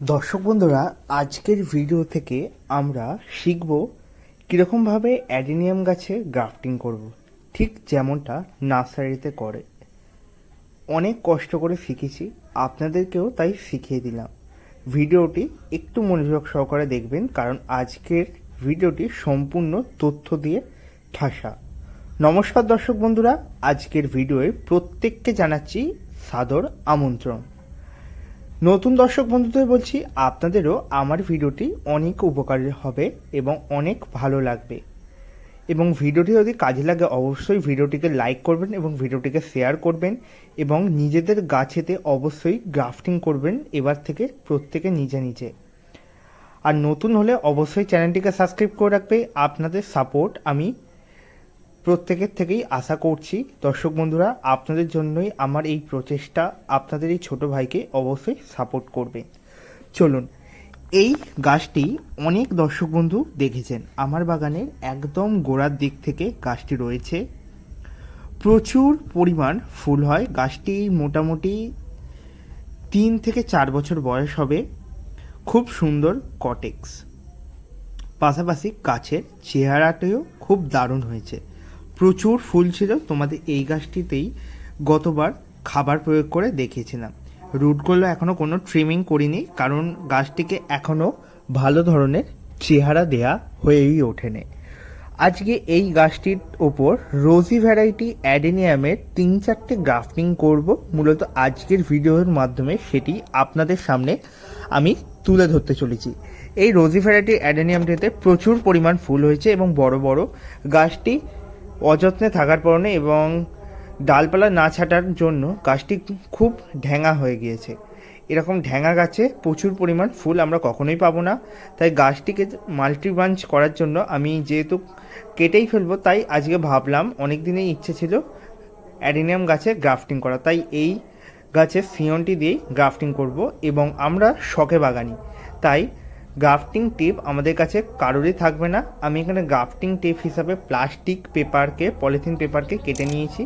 দর্শক বন্ধুরা, আজকের ভিডিও থেকে আমরা শিখব কীরকমভাবে অ্যাডিনিয়াম গাছে গ্রাফটিং করব। ঠিক যেমনটা নার্সারিতে করে। অনেক কষ্ট করে শিখেছি, আপনাদেরকেও তাই শিখিয়ে দিলাম। ভিডিওটি একটু মনোযোগ সহকারে দেখবেন, কারণ আজকের ভিডিওটি সম্পূর্ণ তথ্য দিয়ে ঠাসা। নমস্কার দর্শক বন্ধুরা, আজকের ভিডিওয়ে প্রত্যেককে জানাচ্ছি সাদর আমন্ত্রণ। নতুন দর্শক বন্ধুদের বলছি, আপনাদেরও আমার ভিডিওটি অনেক উপকারী হবে এবং অনেক ভালো লাগবে। এবং ভিডিওটি যদি কাজে লাগে, অবশ্যই ভিডিওটিকে লাইক করবেন এবং ভিডিওটিকে শেয়ার করবেন এবং নিজেদের গাছেতে অবশ্যই গ্রাফটিং করবেন এবার থেকে প্রত্যেকে নিজে নিজে। আর নতুন হলে অবশ্যই চ্যানেলটিকে সাবস্ক্রাইব করে রাখবে। আপনাদের সাপোর্ট আমি প্রত্যেকের থেকেই আশা করছি, দর্শক বন্ধুরা, আপনাদের জন্যই আমার এই প্রচেষ্টা আপনাদের এই ছোট ভাইকে অবশ্যই সাপোর্ট করবে। চলুন, এই গাছটি অনেক দর্শক বন্ধু দেখেছেন। আমার বাগানের একদম গোড়ার দিক থেকে গাছটি রয়েছে। প্রচুর পরিমাণ ফুল হয়। গাছটি মোটামুটি তিন থেকে চার বছর বয়স হবে। খুব সুন্দর কটেক্স পাশাপাশি গাছের চেহারাটিও খুব দারুণ হয়েছে। প্রচুর ফুল ছিল, তোমাদের এই গাছটিতেই গতবার খাবার প্রয়োগ করে দেখিয়েছিলাম রুটগুলো এখনও কোনো ট্রিমিং করিনি, কারণ গাছটিকে এখনও ভালো ধরনের চেহারা দেয়া হয়েই ওঠেনি। আজকে এই গাছটির ওপর রোজি ভ্যারাইটি অ্যাডেনিয়ামের তিন চারটে গ্রাফটিং করব। মূলত আজকের ভিডিওর মাধ্যমে সেটি আপনাদের সামনে আমি তুলে ধরতে চলেছি। এই রোজি ভ্যারাইটি অ্যাডেনিয়ামটিতে প্রচুর পরিমাণ ফুল হয়েছে এবং বড় বড় গাছটি অযত্নে থাকার কারণে এবং ডালপালা না ছাটার জন্য গাছটি খুব ঢ্যাঙা হয়ে গিয়েছে। এরকম ঢ্যাঙা গাছে প্রচুর পরিমাণ ফুল আমরা কখনোই পাবো না। তাই গাছটিকে মাল্টি ব্রাঞ্চ করার জন্য আমি যেহেতু কেটেই ফেলব, তাই আজকে ভাবলাম অনেক দিনেই ইচ্ছে ছিল অ্যাডিনিয়াম গাছে গ্রাফটিং করা। তাই এই গাছের ফিয়নটি দিয়েই গ্রাফটিং করব এবং আমরা শখে বাগানি। তাই গ্রাফটিং টেপ আমাদের কাছে কারোরই থাকবে না। আমি এখানে গ্রাফটিং টেপ হিসাবে প্লাস্টিক পেপারকে পলিথিন পেপারকে কেটে নিয়েছি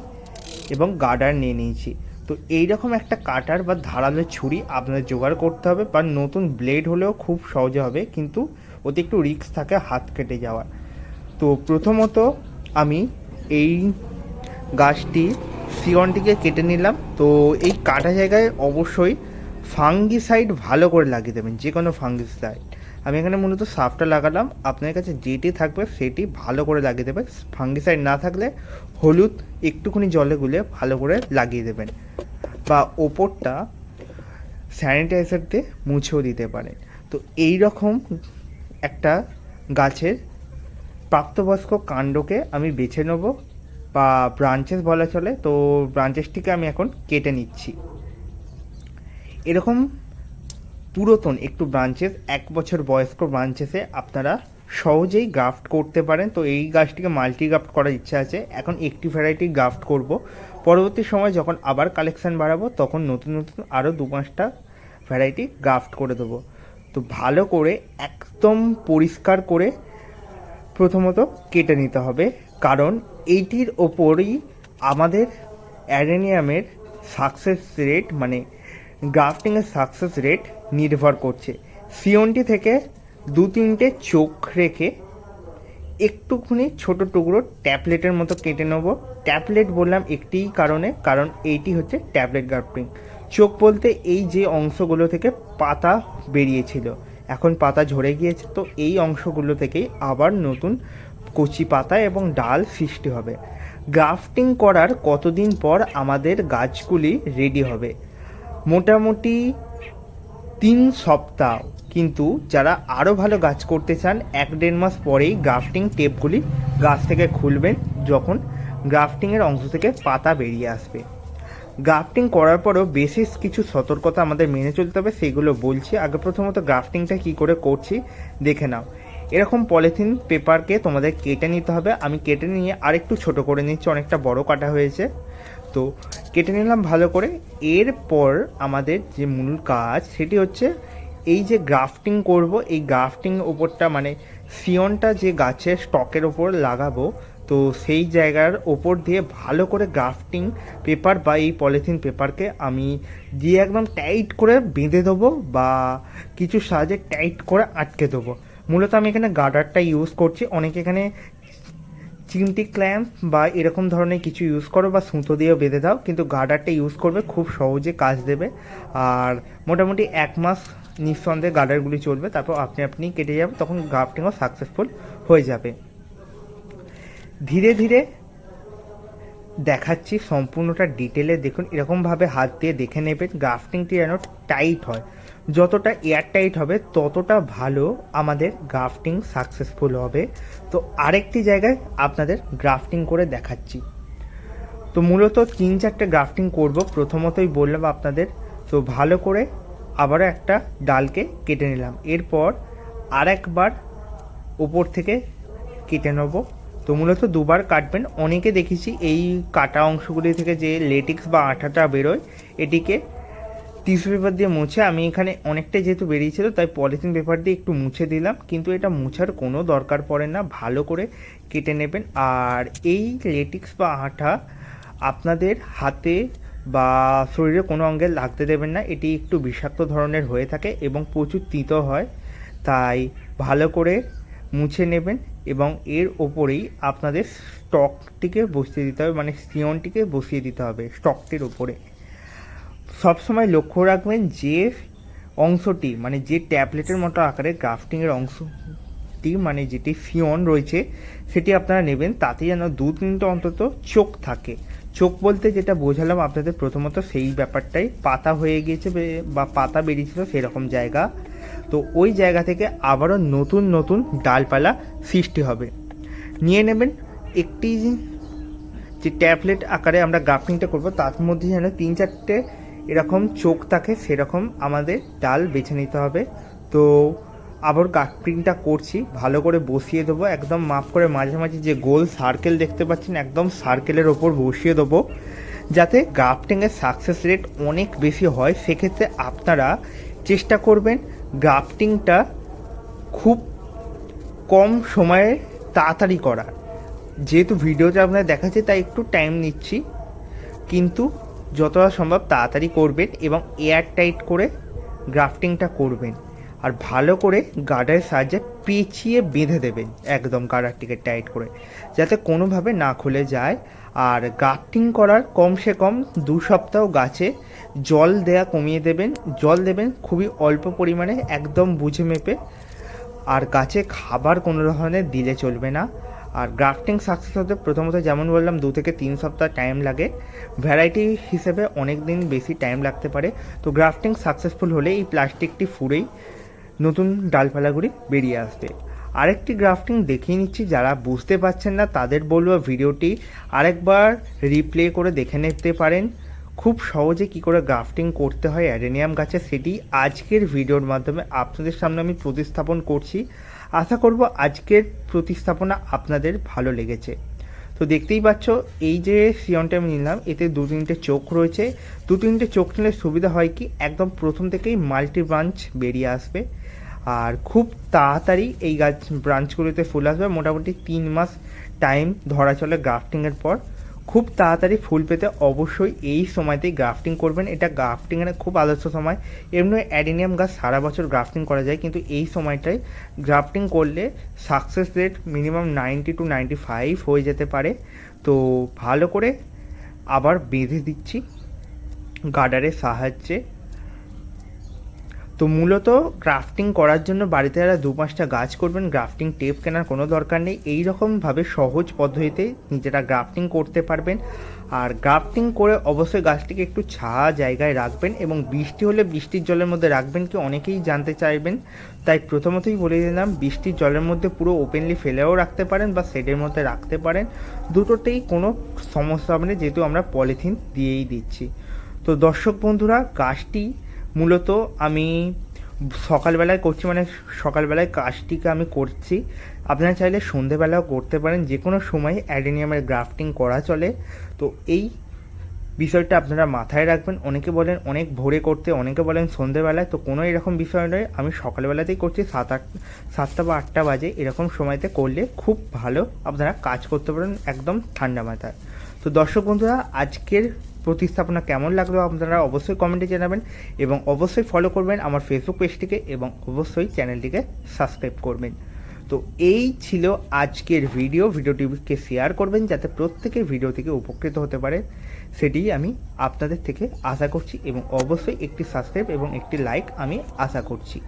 এবং গার্ডার নিয়ে নিয়েছি। তো এই রকম একটা কাটার বা ধারালো ছুরি আপনাদের জোগাড় করতে হবে বা নতুন ব্লেড হলেও খুব সহজে হবে, কিন্তু ওতে একটু রিস্ক থাকে হাত কেটে যাওয়ার। তো প্রথমত আমি এই গাছটি সিয়নটিকে কেটে নিলাম। তো এই কাটা জায়গায় অবশ্যই ফাঙ্গিসাইড ভালো করে লাগিয়ে দেবেন যে কোনো ফাঙ্গিসাইড আমি এখানে মূলত সাপটা লাগালাম। আপনার কাছে যেটি থাকবে সেটি ভালো করে লাগিয়ে দেবেন। ফাঙ্গিসাইড না থাকলে হলুদ একটুখানি জলে গুলে ভালো করে লাগিয়ে দেবেন বা ওপরটা স্যানিটাইজার দিয়ে মুছেও দিতে পারেন। তো এই রকম একটা গাছের প্রাপ্তবয়স্ক কাণ্ডকে আমি বেছে নেব বা ব্রাঞ্চেস বলা চলে। তো ব্রাঞ্চেসটিকে আমি এখন কেটে নিচ্ছি। এরকম পুরাতন একটু ব্রাঞ্চেস এক বছর বয়স্ক ব্রাঞ্চেসে আপনারা সহজেই গ্রাফট করতে পারেন। তো এই গাছটিকে মাল্টি গ্রাফট করার ইচ্ছা আছে। এখন একটি ভ্যারাইটি গ্রাফট করব। পরবর্তী সময় যখন আবার কালেকশান বাড়াবো, তখন নতুন নতুন আরও দু পাঁচটা ভ্যারাইটি গ্রাফট করে দেবো। তো ভালো করে একদম পরিষ্কার করে প্রথমত কেটে নিতে হবে। কারণ এইটির ওপরই আমাদের অ্যারেনিয়ামের সাকসেস রেট মানে গ্রাফটিংয়ের সাকসেস রেট নির্ভর করছে। সিওনটি থেকে দু তিনটে চোখ রেখে একটুখানি ছোট টুকরো ট্যাবলেটের মতো কেটে নেব। ট্যাবলেট বললাম একটিই কারণে, কারণ এইটি হচ্ছে ট্যাবলেট গ্রাফটিং। চোখ বলতে এই যে অংশগুলো থেকে পাতা বেরিয়েছিল, এখন পাতা ঝরে গিয়েছে, তো এই অংশগুলো থেকেই আবার নতুন কচি পাতা এবং ডাল সৃষ্টি হবে। গ্রাফটিং করার কতদিন পর আমাদের গাছগুলি রেডি হবে? মোটামুটি তিন সপ্তাহ কিন্তু যারা আরও ভালো গাছ করতে চান, এক দেড় মাস পরেই গ্রাফটিং টেপগুলি গাছ থেকে খুলবেন যখন গ্রাফটিংয়ের অংশ থেকে পাতা বেরিয়ে আসবে। গ্রাফটিং করার পরেও বেশি কিছু সতর্কতা আমাদের মেনে চলতে হবে, সেগুলো বলছি। আগে প্রথমত গ্রাফটিংটা কী করে করছি দেখে নাও। এরকম পলিথিন পেপারকে তোমাদের কেটে নিতে হবে। আমি কেটে নিয়ে আরেকটু ছোট করে নিচ্ছি, অনেকটা বড় কাটা হয়েছে। তো কেটে নিলাম ভালো করে। এরপর আমাদের যে মূল কাজ, সেটি হচ্ছে এই যে গ্রাফটিং করব, এই গ্রাফটিং ওপরটা মানে সিয়নটা যে গাছের স্টকের ওপর লাগাবো, তো সেই জায়গার ওপর দিয়ে ভালো করে গ্রাফটিং পেপার বা এই পলিথিন পেপারকে আমি দিয়ে একদম টাইট করে বেঁধে দেবো বা কিছু সাহায্যে টাইট করে আটকে দেবো। মূলত আমি এখানে গার্ডারটা ইউজ করছি। অনেকে এখানে চিমটি ক্ল্যাম্প বা এরকম ধরনের কিছু ইউজ করো বা সুতো দিয়েও বেঁধে দাও, কিন্তু গার্ডারটা ইউজ করবে, খুব সহজে কাজ দেবে। আর মোটামুটি এক মাস নিঃসন্দেহে গার্ডারগুলি চলবে, তারপর আপনি আপনি কেটে যাবে, তখন গ্রাফটিংও সাকসেসফুল হয়ে যাবে। ধীরে ধীরে দেখাচ্ছি সম্পূর্ণটা ডিটেলে দেখুন, এরকমভাবে হাত দিয়ে দেখে নেবেন গ্রাফটিংটি যেন টাইট হয়। যতটা এয়ার টাইট হবে, ততটা ভালো আমাদের গ্রাফটিং সাকসেসফুল হবে। তো আরেকটি জায়গায় আপনাদের গ্রাফটিং করে দেখাচ্ছি। তো মূলত তিন চারটে গ্রাফটিং করব। প্রথমতই বললাম আপনাদের, তো ভালো করে আবারও একটা ডালকে কেটে নিলাম। এরপর আর একবার ওপর থেকে কেটে নেব। তো মূলত দুবার কাটবেন। অনেকে দেখেছি এই কাটা অংশগুলি থেকে যে লেটিক্স বা আঠাটা বেরোয়, এটিকে টিস্যু পেপার দিয়ে মুছে আমি এখানে অনেকটাই যেহেতু বেরিয়েছিল, তাই পলিথিন পেপার দিয়ে একটু মুছে দিলাম। কিন্তু এটা মুছার কোনো দরকার পড়ে না, ভালো করে কেটে নেবেন। আর এই লেটিক্স বা আঠা আপনাদের হাতে বা শরীরে কোনো অঙ্গে লাগতে দেবেন না, এটি একটু বিষাক্ত ধরনের হয়ে থাকে এবং প্রচুর তিতো হয়। তাই ভালো করে মুছে নেবেন এবং এর ওপরেই আপনাদের স্টকটিকে বসিয়ে দিতে হবে মানে সিয়নটিকে বসিয়ে দিতে হবে স্টকটির ওপরে। সবসময় লক্ষ্য রাখবেন যে অংশটি মানে যে ট্যাবলেটের মতো আকারে গ্রাফটিংয়ের অংশটি মানে যেটি ফিয়ন রয়েছে, সেটি আপনারা নেবেন। তাতে যেন দু তিনটে অন্তত চোখ থাকে। চোখ বলতে যেটা বোঝালাম আপনাদের প্রথমত, সেই ব্যাপারটাই। পাতা হয়ে গিয়েছে বা পাতা বেরিয়েছিল সেরকম জায়গা। তো ওই জায়গা থেকে আবারও নতুন নতুন ডালপালা সৃষ্টি হবে। নিয়ে নেবেন একটি যে ট্যাবলেট আকারে আমরা গ্রাফটিংটা করব, তার মধ্যে যেন তিন চারটে এরকম চোখ থাকে, সেরকম আমাদের ডাল বেছে নিতে হবে। তো আবার গ্রাফটিংটা করছি, ভালো করে বসিয়ে দেবো, একদম মাপ করে মাঝে মাঝে যে গোল সার্কেল দেখতে পাচ্ছেন, একদম সার্কেলের ওপর বসিয়ে দেবো। যাতে গ্রাফটিংয়ের সাকসেস রেট অনেক বেশি হয়, সেক্ষেত্রে আপনারা চেষ্টা করবেন গ্রাফটিংটা খুব কম সময়ে তাড়াতাড়ি করার। যেহেতু ভিডিওটা আপনার দেখাচ্ছে, তাই একটু টাইম নিচ্ছি। কিন্তু যতটা সম্ভব তাড়াতাড়ি করবেন এবং এয়ার টাইট করে গ্রাফটিংটা করবেন। আর ভালো করে গার্ডারের সাহায্যে পেঁচিয়ে বেঁধে দেবেন একদম গার্ডারটিকে টাইট করে, যাতে কোনোভাবে না খুলে যায়। আর গ্রাফটিং করার কমসে কম দু সপ্তাহ গাছে জল দেয়া কমিয়ে দেবেন। জল দেবেন খুবই অল্প পরিমাণে, একদম বুঝে মেপে। আর গাছে খাবার কোনো ধরনের দিলে চলবে না। আর গ্রাফটিং সাকসেস হতে প্রথমত যেমন বললাম দু থেকে তিন সপ্তাহ টাইম লাগে। ভ্যারাইটি হিসেবে অনেক দিন বেশি টাইম লাগতে পারে। তো গ্রাফটিং সাকসেসফুল হলে এই প্লাস্টিকটি ফুরেই নতুন ডালপালাগুলি বেরিয়ে আসবে। আরেকটি গ্রাফটিং দেখিয়ে নিচ্ছি, যারা বুঝতে পারছেন না তাদের বলব ভিডিওটি আরেকবার রিপ্লে করে দেখে নিতে পারেন। খুব সহজে কি করে গ্রাফটিং করতে হয় অ্যাডেনিয়াম গাছে, সেটি আজকের ভিডিওর মাধ্যমে আপনাদের সামনে আমি প্রতিস্থাপন করছি। আশা করব আজকের প্রতিস্থাপনা আপনাদের ভালো লেগেছে। তো দেখতেই পাচ্ছ, এই যে সিয়নটা আমি নিলাম, এতে দু তিনটে চোখ রয়েছে। দু তিনটে চোখ নিলে সুবিধা হয় কি, একদম প্রথম থেকেই মাল্টি ব্রাঞ্চ বেরিয়ে আসবে। আর খুব তাড়াতাড়ি এই গাছ ব্রাঞ্চগুলোতে ফুল আসবে। মোটামুটি তিন মাস টাইম ধরা চলে গ্রাফটিংয়ের পর। খুব তাড়াতাড়ি ফুল পেতে অবশ্যই এই সময়তেই গ্রাফটিং করবেন। এটা গ্রাফটিংয়ের খুব আদর্শ সময়। এমনি অ্যাডিনিয়াম গাছ সারা বছর গ্রাফটিং করা যায়, কিন্তু এই সময়টায় গ্রাফটিং করলে success rate minimum ninety to ninety five হয়ে যেতে পারে। তো ভালো করে আবার বেঁধে দিচ্ছি। গার্ডারের সাহায্যে তো মূলত গ্রাফটিং করার জন্য বাড়িতে যারা দু পাঁচটা গাছ করবেন গ্রাফটিং টেপ কেনার কোনো দরকার নেই। এই রকমভাবে সহজ পদ্ধতিতে নিজেরা গ্রাফটিং করতে পারবেন। আর গ্রাফটিং করে অবশ্যই গাছটিকে একটু ছায়া জায়গায় রাখবেন এবং বৃষ্টি হলে বৃষ্টির জলের মধ্যে রাখবেন কি অনেকেই জানতে চাইবেন। তাই প্রথমতই বলে দিলাম, বৃষ্টির জলের মধ্যে পুরো ওপেনলি ফেলেও রাখতে পারেন বা শেডের মধ্যে রাখতে পারেন। দুটোতেই কোনো সমস্যা হবে না, যেহেতু আমরা পলিথিন দিয়েই দিচ্ছি। তো দর্শক বন্ধুরা, গাছটি মূলত আমি সকালবেলায় করছি মানে সকালবেলায় কাজটিকে আমি করছি। আপনারা চাইলে সন্ধেবেলাও করতে পারেন যে কোনো সময় অ্যাডেনিয়ামের গ্রাফটিং করা চলে। তো এই বিষয়টা আপনারা মাথায় রাখবেন। অনেকে বলেন অনেক ভোরে করতে, অনেকে বলেন সন্ধেবেলায়। তো কোনো এরকম বিষয় নয়, আমি সকালবেলাতেই করছি, সাত আট, সাতটা বা আটটা বাজে এরকম সময়তে করলে খুব ভালো। আপনারা কাজ করতে পারেন একদম ঠান্ডা মাথায়। তো দর্শক বন্ধুরা, আজকের প্রতিস্থাপনা কেমন লাগল আপনারা অবশ্যই কমেন্টে জানাবেন এবং অবশ্যই ফলো করবেন আমার ফেসবুক পেজটিকে এবং অবশ্যই চ্যানেলটিকে সাবস্ক্রাইব করবেন। তো এই ছিল আজকের ভিডিও ভিডিওটিকে শেয়ার করবেন যাতে প্রত্যেকে ভিডিও থেকে উপকৃত হতে পারে। সেটি আমি আপনাদের থেকে আশা করছি এবং অবশ্যই একটি সাবস্ক্রাইব এবং একটি লাইক আমি আশা করছি।